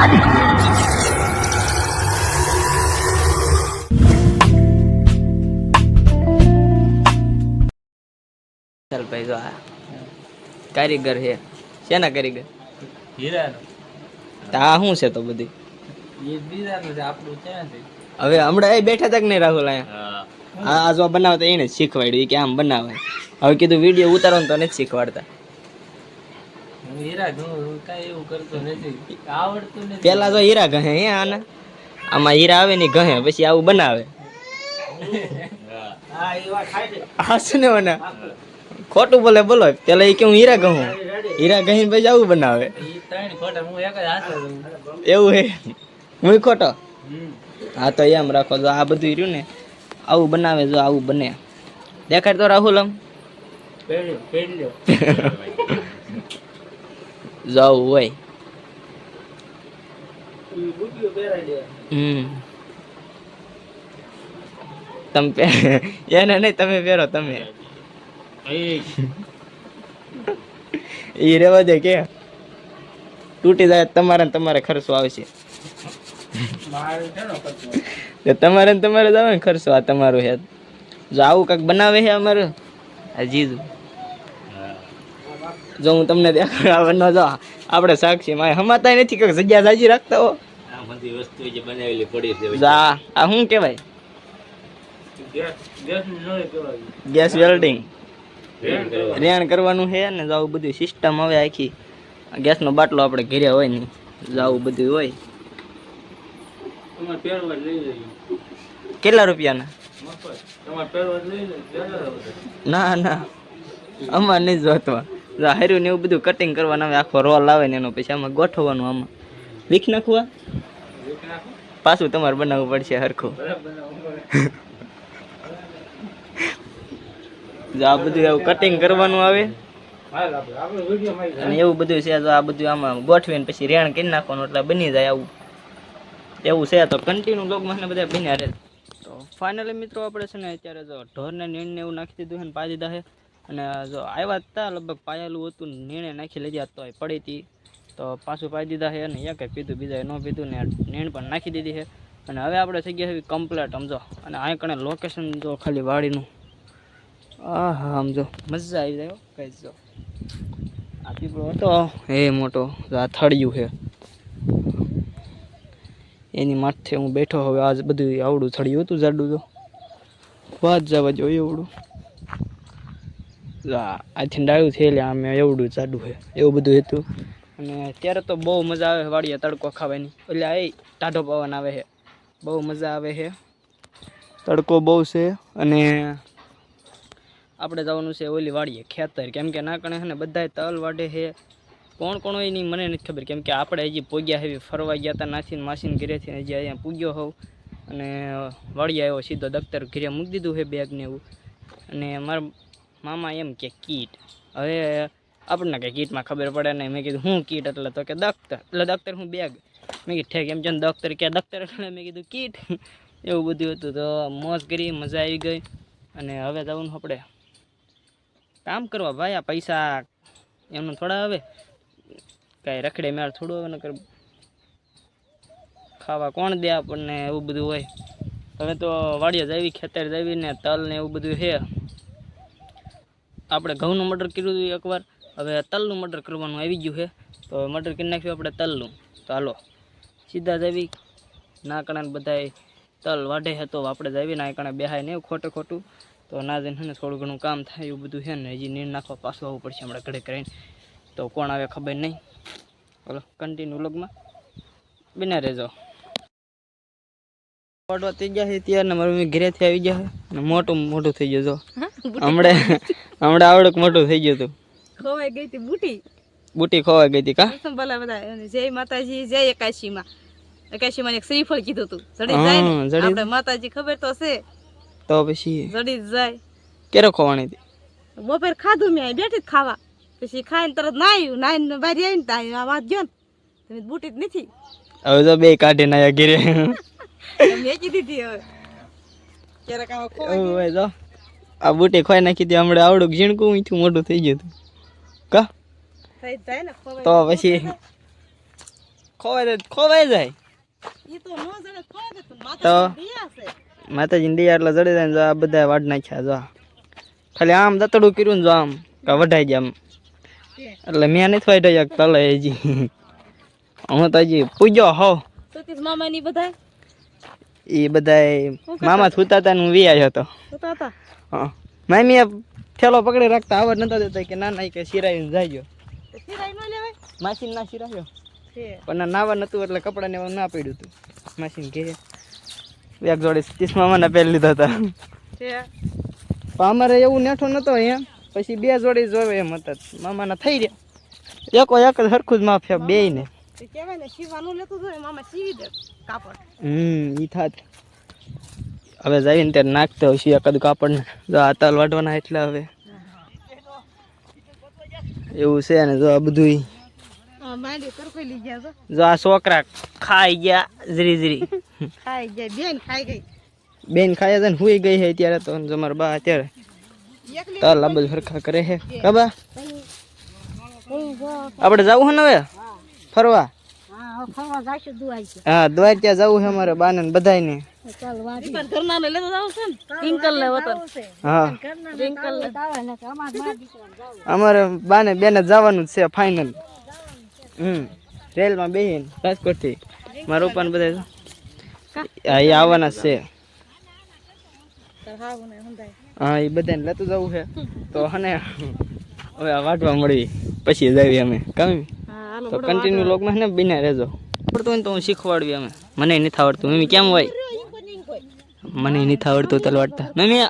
ચાલ ભાઈ જો આ કારીગર છે. શેના કારીગર? હીરાનો. તા શું છે તો બધી? એ બીજાનું છે આપણું છે. હવે હમણાં એ બેઠા તક નહીં રાહુલ અહીંયા? આ જો બનાવતા એને શીખવાડ્યું કે આમ બનાવે. હવે કીધું વીડિયો ઉતારો તો નથી શીખવાડતા. હીરા ઘઉં કાંઈ એવું કરતો નથી. આવડતું નથી. પેલા તો હીરા ગહે હે આના. આમાં હીરા આવે ને ગહે પછી આવું બનાવે. હા એ વાત થાય છે આ શું ને મને ખોટું બોલે બોલો. પેલા એ કે હું હીરા કહું હીરા ગહીને પછી આવું બનાવે. એવું હે? હું ખોટો? હા તો એમ રાખો જો આ બધું રહ્યું ને આવું બનાવે જો આવું બને. દેખાડ તો રાહુલ આમ. પેડ્યો પેડ્યો જો આવું હોય. હમ. તમે એને નહીં તમે પહેરો તમે. એ રેવા દે કે. તૂટી જાય તમારે તમારે ખર્ચો આવશે. તમારે ને તમારે જ આવે ને ખર્ચો આ તમારું હે જો આવું કાંઈક બનાવે છે અમારું? આ જીજુ. જો હું તમને દેખાડવાનો જો આપણે સાક્ષી માય હમાતા નથી કે જગ્યા સાજી રાખતા હો. આ બધી વસ્તુ જે બનાવેલી પડી છે જો આ શું કહેવાય? Gas welding. રેણ કરવાનું છે ને જાવ બધું સિસ્ટમ હવે આખી. ગેસનો બાટલો આપણે ઘેર્યા હોય ને જાવું બધું હોય. કેટલા રૂપિયાના? ના ના અમારે નહીં જોતવા હાર્યું ને એવું બધું કટિંગ કરવાનું આવે આખો રોલ આવે ને એનો પછી આમાં ગોઠવવાનું આમાં. વીખ નાખવા? પાછું તમારે બનાવવું પડશે હરખું. જો આ બધું એવું કટિંગ કરવાનું આવે. અને એવું બધું છે તો આ બધું આમાં ગોઠવીને પછી રેણ કરી નાખવાનું, એટલે બની જાય આવું. એવું છે તો કન્ટિન્યુ લોગમાં બધા બન્યા રહે તો ફાઇનલી મિત્રો, આપણે છે ને અત્યારે જો ઢોરને નીણને એવું નાખી દીધું છે ને પાઈ દીધા અને જો આવ્યા હતા લગભગ પાયેલું હતું નીણે નાખી લઈ ગયા તો પડી હતી. તો પાછું પાઈ દીધા છે અને એક પીધું બીજા ન પીધું ને નીણ પણ નાખી દીધી છે અને હવે આપણે થઈ ગયા છે કમ્પ્લેટ સમજો અને આ કણે લોકેશન જો ખાલી વાડીનું. આ હા સમજો મજા આવી જાય કઈ જો. આ પીપળો હતો, એ મોટો આ થળિયું છે એની માથે હું બેઠો, હવે આજ બધું આવડું થળિયું હતું, જાડું તો વાત જવા જોઈએ એવડું આથી ડાળું થયેલી આમે એવડું જાડું છે, એવું બધું હતું. અને ત્યારે તો બહુ મજા આવે વાડીએ તડકો ખાવાની. એટલે આ ટાઢો પવન આવે છે. બહુ મજા આવે છે. તડકો બહુ છે અને આપણે જવાનું છે ઓલી વાડીએ, ખેતર. કેમ કે નાકણે છે ને બધાય તલ વાડે છે. કોણ કોણ હોય એની મને નથી ખબર. કેમ કે આપણે હજી પોગ્યા હેવી ફરવા ગયા હતા નાસીને માસીને ઘરેથી હજી અહીંયા પૂગ્યો હોઉં. અને વાડી આવ્યો, સીધો દફતર ઘરે મૂકી દીધું છે બેગ ને એવું. અને મારા મામા એમ કે કીટ. હવે આપણને કે કીટમાં ખબર પડે નહીં. મેં કીધું, હું કીટ? એટલે તો કે દખ્તર એટલે દખ્તર હું બેગ. મેં કીધું, ઠેક. એમ છે ને દખ્તર કે દખ્તર એટલે મેં કીધું, કીટ. એવું બધું હતું. તો મોજ કરી, મજા આવી ગઈ. અને હવે જવાનું આપણે કામ કરવા. ભાઈ, આ પૈસા એમને થોડા આવે કાંઈ રખડે મેળ થોડું આવે નકર ખાવા કોણ દે આપણને, એવું બધું હોય. હવે તો વાડીએ જાવી, ખેતર જાવી ને તલ ને એવું બધું છે. આપણે ઘઉંનું મટર કર્યું હતું એકવાર. હવે તલનું મટર કરવાનું આવી ગયું છે. તો મટર કરી નાખ્યું આપણે તલનું. તો હાલો, સીધા જ ના કણા બધાય તલ વાઢે છે, તો આપણે જાવી ના કણા બેહાય ને ખોટું ખોટું. તો ના જઈને ને થોડું ઘણું કામ થાય એવું બધું છે ને, હજી નીર નાખવા પાછું આવવું પડશે હમણાં ઘડે કરીને. તો કોણ આવે ખબર નહીં. બોલો કન્ટિન્યુ લગમાં બિના રહેજો. પડવા થઈ ગયા છે ત્યારે મારું ઘરેથી આવી ગયા છે. અને મોટું મોટું થઈ ગયું જો. હમણે હમણે આવડક મોટું થઈ ગયું હતું ખોવાઈ ગઈ હતી બુટી? બુટી ખોવાઈ ગઈ હતી કા? ભલા બધા જય માતાજી જય એકાશીમાં. એકાશીમાં એક શ્રીફળ કીધું હતું જડી જાય ને. આપણે માતાજી ખબર તો છે. તો પછી? જડી જાય. કેરો ખોવાની હતી બપોર ખાધું મેં બેઠી ખાવા. પછી ખાઈને તરત નાયું નાઈને બારી આવીને ત્યાં આ વાત ગયો ને. તમે બુટી જ નથી. હવે તો બે કાઢીને આયા મેં કીધી હતી હવે. ક્યારેક આમાં ખોવાઈ તો. આ બુટે ખોઈ નાખી હતી હમણાં આવડું ઝીણકું ઊંચું મોટું થઈ ગયું હતું. કા? તો પછી ખોવાય તો ખોવાઈ જાય. તો નો જણે ખોવા દે પણ તો? માતા દિયા એટલે જડી જાય જો આ બધા વાડ નાખ્યા જો. ખાલી આમ દતડું કર્યું ને જો આમ કે વઢાઈ જાય આમ. એટલે મેં નથી વાઢ્યો એક તલે હજી. હું તો હજી પૂજ્યો હો મામા ની બધા એ બધા મામા સુતા હતા હું વ્યાજ હતો. હા. મામીએ થેલો પકડી રાખતા આવડ નતા દેતા કે ના ના કે સિરાઈ જાયજો. સિરાઈ નો ના સિરાયો પણ ના નાવા નતું એટલે કપડાને એવું ના પડ્યું હતું માસીન ઘેરે એક જોડે સતીશ મામાના પહેરી લીધા હતા. પણ અમારે એવું નેઠો નતો અહીંયા. પછી બે જોડી જોવે એમ હતા. મામાના થઈ રહ્યા. એકો એક જ સરખું જ માફિયા બે ને તે કહેવાય ને સીવાનું લેતું જોઈએ મામા સીવી દે કાપડ. હમ ઈ થાત. હવે જઈને ત્યારે નાખતો છે એકાદ કાપડ જો આ તલ વાટવાના એટલે હવે. એવું છે ને જો આ બધું હા જો આ છોકરા ખાઈ ગયા જરી જરી ખાઈ ગયા બેન ખાઈ ગઈ. બેન ખાય છે ને હુઈ ગઈ હે ત્યારે તો જમાર મારા બા અત્યારે તલ આ બધું હરખા કરે હે કબા આપણે જવું છે ને હવે? ફરવા? હા ફરવા જાશું દુઆઈ છે. હા દ્વારકા જવું છે અમારે બાને ને બધાયને. ચાલ વાડી પણ ઘરના ને લેતો જાવ છે ને? ટિંકલ ને વતન. હા. ટિંકલ ને આવે ને અમાર બાને બેને જવાનું જ છે ફાઇનલ હમ. રેલમાં બેહીને રાજકોટથી. મારા ઉપર બધા હા એ આવવાના જ છે. હા એ બધાને લેતું જવું છે. તો હને હવે આ વાટવા મળી. પછી જઈએ અમે. કમી? તો કન્ટિન્યુ લોગમાં ને બિના રહેજો. આવડતું હોય ને તો હું શીખવાડવી અમે મને નથી આવડતું. મમ્મી કેમ હોય? મને નથી આવડતું તલ વાટતા મમ્મી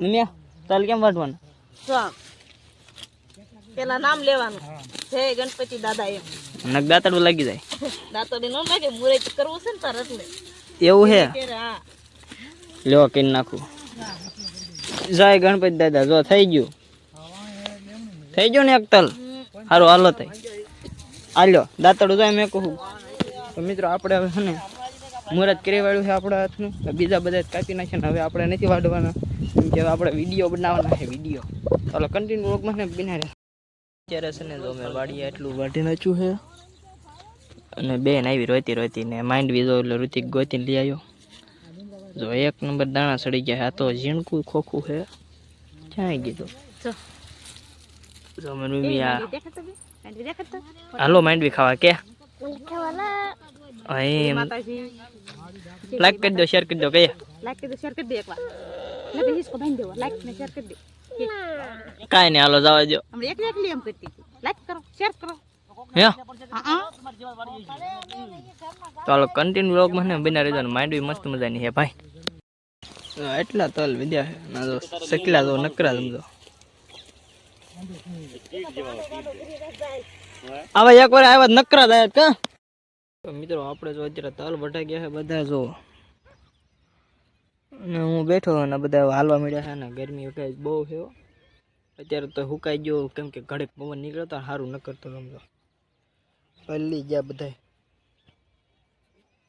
મમ્મી તલ કેમ વાટવાનું પેલા નામ લેવાનું. જય ગણપતિ દાદા એમ. નક દાંતડું લાગી જાય. દાંતોડી નો લાગે મુરે કરવું છે ને તાર એટલે. એવું હા? લ્યો કરી નાખું. જય ગણપતિ દાદા. જો થઈ ગયું. થઈ ગયું ને એક તલ? સારું હાલો તઈ. હાલ્યો દાંતડું જાય મેં કહું તો મિત્રો, આપણે હવે છે ને મુહૂર્ત કરી વાળ્યું છે આપણા હાથનું. બીજા બધા કાપી નાખે ને હવે આપણે નથી વાઢવાના. કેમ કે આપણે વીડિયો બનાવવાના છે, વીડિયો. ચાલો કન્ટિન્યુ રોગમાં ને બિના અત્યારે છે ને તો મેં વાડીએ એટલું વાઢી નાખ્યું છે. અને બેન આવી રોતી રોતી ને માઇન્ડ બીજો એટલે ઋતિક ગોતીને લઈ આવ્યો. જો એક નંબર દાણા સડી ગયા. આ તો ઝીણકું ખોખું છે. ક્યાંય ગીધું હાલો માંડવી ખાવા કે? હા, લાઈક કરી દો શેર કરી દો કહીએ લાઈક કરી દો શેર કરી દો એકવાર. ને પછી હિસકો બાંધી દેવો. લાઈક ને શેર કરી દે. કાઈ ને હાલો જવા દો હમણાં એકલી એકલી એમ કરતી લાઈક કરો શેર કરો. ચાલો હા કન્ટિન્યુ વ્લોગમાં ને બના રહેજો ને માંડવી મસ્ત મજાની છે ભાઈ. એટલા તલ વિદ્યા છે. ના જો સકલા જો નકરા સમજો. આવા એક વાર આવ્યા જ નકરા થાય કા તો મિત્રો, આપણે જો અત્યારે તલ વટાઈ ગયા છે બધા જો. અને હું બેઠો અને બધા હાલવા મળ્યા છે ને ગરમી વટાઈ બહુ છે હો. અત્યારે તો હુકાઈ ગયો, કેમ કે ઘડીક પવન નીકળ્યો તો સારું ન કરતો સમજો પલ્લી ગયા બધા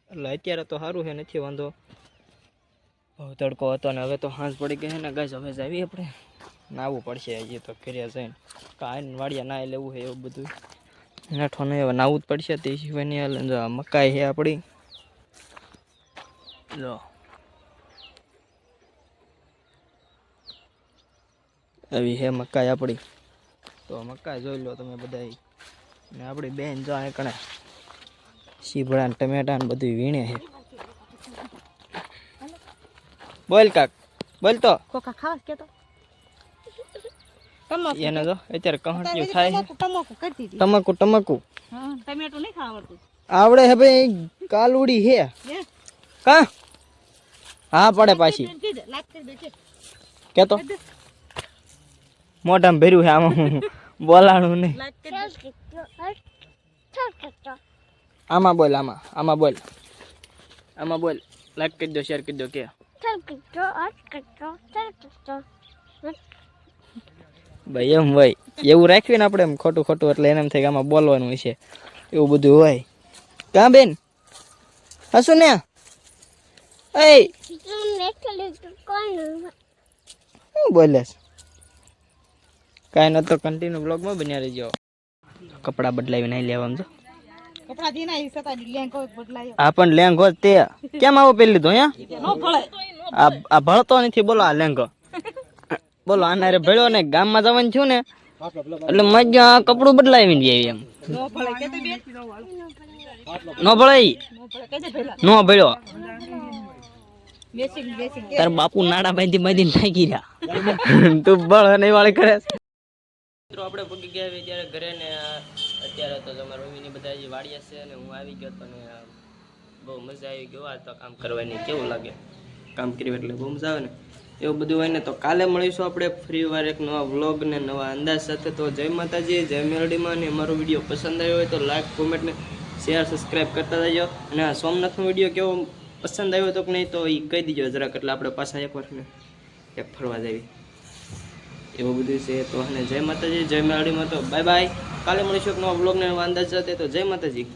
એટલે અત્યારે તો સારું છે, નથી વાંધો. બહુ તડકો હતો ને હવે તો હાંસ પડી ગઈ છે ને ગાય હવે જાવી આપણે. નાવું પડશે હજી તો કર્યા જઈને. કાંઈ વાડિયા નાય લેવું છે એવું બધું. નાઠો નહીં, હવે નાવું જ પડશે તે સિવાય નહીં જો મકાઈ છે આપણી. જો. આવી છે મકાઈ આપણી. તો મકાઈ જોઈ લો તમે બધા ને આપણી બેન જો આ કણે શીભડા ને ટમેટા ને બધું વીણે છે બોલ કાક. બોલ તો. કોકા ખાવા કે તો તમાકુ એને જો અત્યારે કહંટિયું થાય. તમાકુ તમાકુ ટમેટું નહીં આવડે હે ભાઈ કાલુડી હે. હે? કા? હા પડે પાછી. કેતો? મોઢામાં ભર્યું છે આમાં બોલાણું નહીં. આમાં બોલ આમાં. આમાં બોલ. આમાં બોલ. લાઈક કરી દો શેર કરી દો કે. ભાઈ એમ હોય. એવું રાખ્યું ને આપણે એમ ખોટું ખોટું એટલે એને એમ થાય કે આમાં બોલવાનું છે એવું બધું હોય. કાં બેન? હશું ને? એ શું બોલે કાંઈ નતો કન્ટિન્યુ બ્લોગમાં બન્યા રહેજો. કપડાં બદલાવી આવી લેવા આમ તો આ પણ લેંઘો તે. કેમ આવો પેલી તો અહીંયા? નો ભળે. આ આ ભળતો નથી બોલો આ લેંઘો બોલો આના રે ભેળો ને ગામમાં જવાનું થયું ને, એટલે મજા કપડું બદલાવી જાય એમ. નો નો ભળાઈ? નો ભળે કે તે ભેલા નો ભેળો બેસિંગ બેસિંગ તાર બાપુ નાડા બાંધી બાંધી નાખી રહ્યા. તું બળ નહીં વાળી કરે. મિત્રો, આપણે ભૂગી ગયા હવે ત્યારે ઘરે ને, અત્યારે તો તમારા મમ્મીની બધા વાડિયા છે અને હું આવી ગયો તો ને, બહુ મજા આવી ગયો. આ તો કામ કરવાની કેવું લાગે? કામ કર્યું એટલે બહુ મજા આવે ને? એવું બધું હોય ને તો કાલે મળીશું આપણે. ફ્રી વાર એક નવા વ્લોગ ને નવા અંદાજ સાથે. તો જય માતાજી, જય મેરડીમાં. ને અમારો વીડિયો પસંદ આવ્યો હોય તો લાઈક કોમેન્ટ ને શેર સબસ્ક્રાઈબ કરતા જજો અને આ સોમનાથનો વીડિયો કેવો પસંદ આવ્યો તો કે નહીં તો એ કહી દીજો જરાક. એટલે આપણે પાછા એક વર્ષને એક ફરવા જઈએ એવું બધું છે તો અને જય માતાજી, જય મેરડીમાં તો બાય બાય કાલે મળીશું એક નવા વ્લોગને નવા અંદાજ સાથે. તો જય માતાજી.